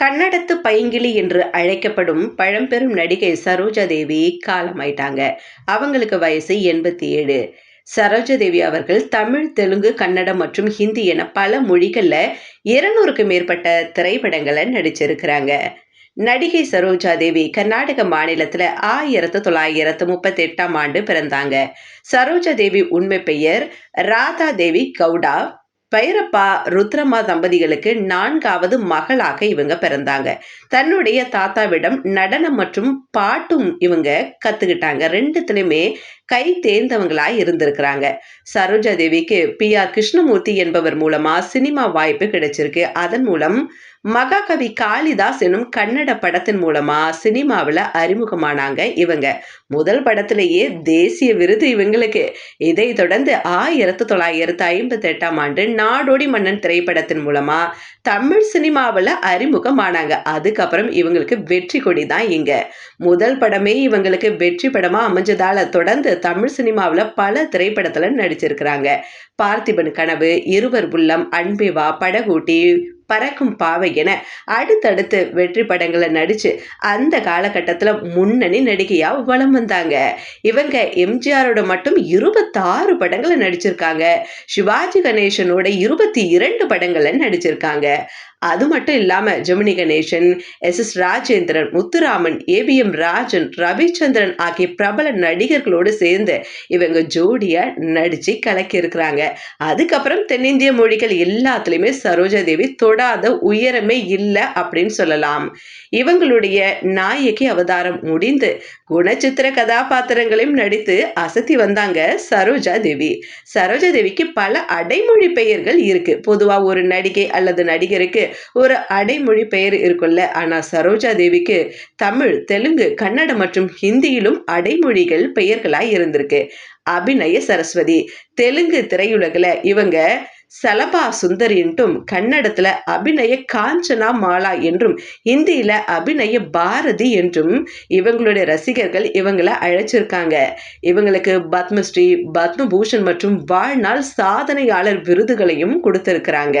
கன்னடத்து பைங்கிளி என்று அழைக்கப்படும் பழம்பெரும் நடிகை சரோஜா தேவி காலமாயிட்டாங்க. அவங்களுக்கு வயசு எண்பத்தி ஏழு சரோஜா தேவி அவர்கள் தமிழ் தெலுங்கு கன்னடம் மற்றும் ஹிந்தி என பல மொழிகளில் இருநூறுக்கு மேற்பட்ட திரைப்படங்களை நடிச்சிருக்கிறாங்க. நடிகை சரோஜா தேவி கர்நாடக மாநிலத்தில் ஆயிரத்து தொள்ளாயிரத்து முப்பத்தி எட்டாம் ஆண்டு பிறந்தாங்க. சரோஜா தேவி உண்மை பெயர் ராதா தேவி கவுடா. பைரப்பா ருத்ரமா தம்பதிகளுக்கு நான்காவது மகளாக இவங்க பிறந்தாங்க. தன்னுடைய தாத்தாவிடம் நடனம் மற்றும் பாட்டும் இவங்க கத்துக்கிட்டாங்க. ரெண்டுத்துலையுமே கை தேர்ந்தவங்களா இருந்திருக்கிறாங்க. சரோஜா தேவிக்கு பி ஆர் கிருஷ்ணமூர்த்தி என்பவர் மூலமா சினிமா வாய்ப்பு கிடைச்சிருக்கு. அதன் மூலம் மகாகவி காளிதாஸ் எனும் கன்னட படத்தின் மூலமா சினிமாவில் அறிமுகமானாங்க இவங்க. முதல் படத்திலேயே தேசிய விருது இவங்களுக்கு. இதை தொடர்ந்து ஆயிரத்தி தொள்ளாயிரத்து ஐம்பத்தி எட்டாம் ஆண்டு நாடோடி மன்னன் திரைப்படத்தின் மூலமா தமிழ் சினிமாவில் அறிமுகமானாங்க. அதுக்கப்புறம் இவங்களுக்கு வெற்றி கொடி தான் இங்க. முதல் படமே இவங்களுக்கு வெற்றி படமா அமைஞ்சதால தொடர்ந்து தமிழ் சினிமாவில் பல திரைப்படத்தில் நடிச்சிருக்கிறாங்க. பார்த்திபன் கனவு இருவர் உள்ளம் அன்பிவா படகூட்டி பறக்கும் பாவை என அடுத்தடுத்து வெற்றி படங்களை நடித்து அந்த காலகட்டத்தில் முன்னணி நடிகையாக வலம் வந்தாங்க. இவங்க எம்ஜிஆரோட மட்டும் இருபத்தாறு படங்களை நடிச்சிருக்காங்க. சிவாஜி கணேசனோட இருபத்தி இரண்டு படங்களை நடிச்சிருக்காங்க. அது மட்டும் இல்லாமல் Gemini Ganesan S. S. Rajendran Muthuraman APM Rajan Ravichandran ஆகிய பிரபல நடிகர்களோடு சேர்ந்து இவங்க ஜோடியாக நடித்து கலக்கியிருக்கிறாங்க அதுக்கப்புறம் தென்னிந்திய மொழிகள் எல்லாத்துலேயுமே சரோஜா தேவி தொடாத உயரமே இல்லை அப்படின்னு சொல்லலாம். இவங்களுடைய நாயகி அவதாரம் முடிந்து குணச்சித்திர கதாபாத்திரங்களையும் நடித்து அசத்தி வந்தாங்க சரோஜா தேவி. சரோஜா தேவிக்கு பல அடைமொழி பெயர்கள் இருக்கு. பொதுவா ஒரு நடிகை அல்லது நடிகருக்கு ஒரு அடைமொழி பெயர் இருக்குல்ல ஆனா சரோஜா தேவிக்கு தமிழ் தெலுங்கு கன்னடம் மற்றும் ஹிந்தியிலும் அடைமொழிகள் பெயர்களாய் இருந்திருக்கு. அபிநய சரஸ்வதி தெலுங்கு திரையுலகில் இவங்க சலபா சுந்தரின்ட்டும் கன்னடத்துல அபிநய காஞ்சனா மாலா என்றும் ஹிந்தியில அபிநய பாரதி என்றும் இவங்களுடைய ரசிகர்கள் இவங்களை அழைச்சிருக்காங்க. இவங்களுக்கு பத்மஸ்ரீ பத்மபூஷன் மற்றும் வாழ்நாள் சாதனையாளர் விருதுகளையும் கொடுத்திருக்கிறாங்க.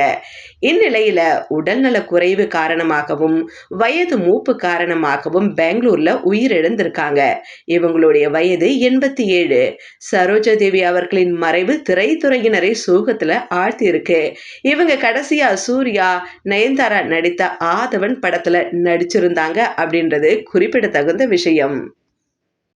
இந்நிலையில உடல்நல குறைவு காரணமாகவும் வயது மூப்பு காரணமாகவும் பெங்களூர்ல உயிரிழந்திருக்காங்க. இவங்களுடைய வயது எண்பத்தி ஏழு. சரோஜா தேவி அவர்களின் மறைவு திரைத்துறையினரை சோகத்துல ஆழ்த்தி இருக்கு இவங்க கடைசியா சூர்யா நயன்தாரா நடித்த ஆதவன் படத்துல நடிச்சிருந்தாங்க அப்படின்றது குறிப்பிடத்தகுந்த விஷயம்.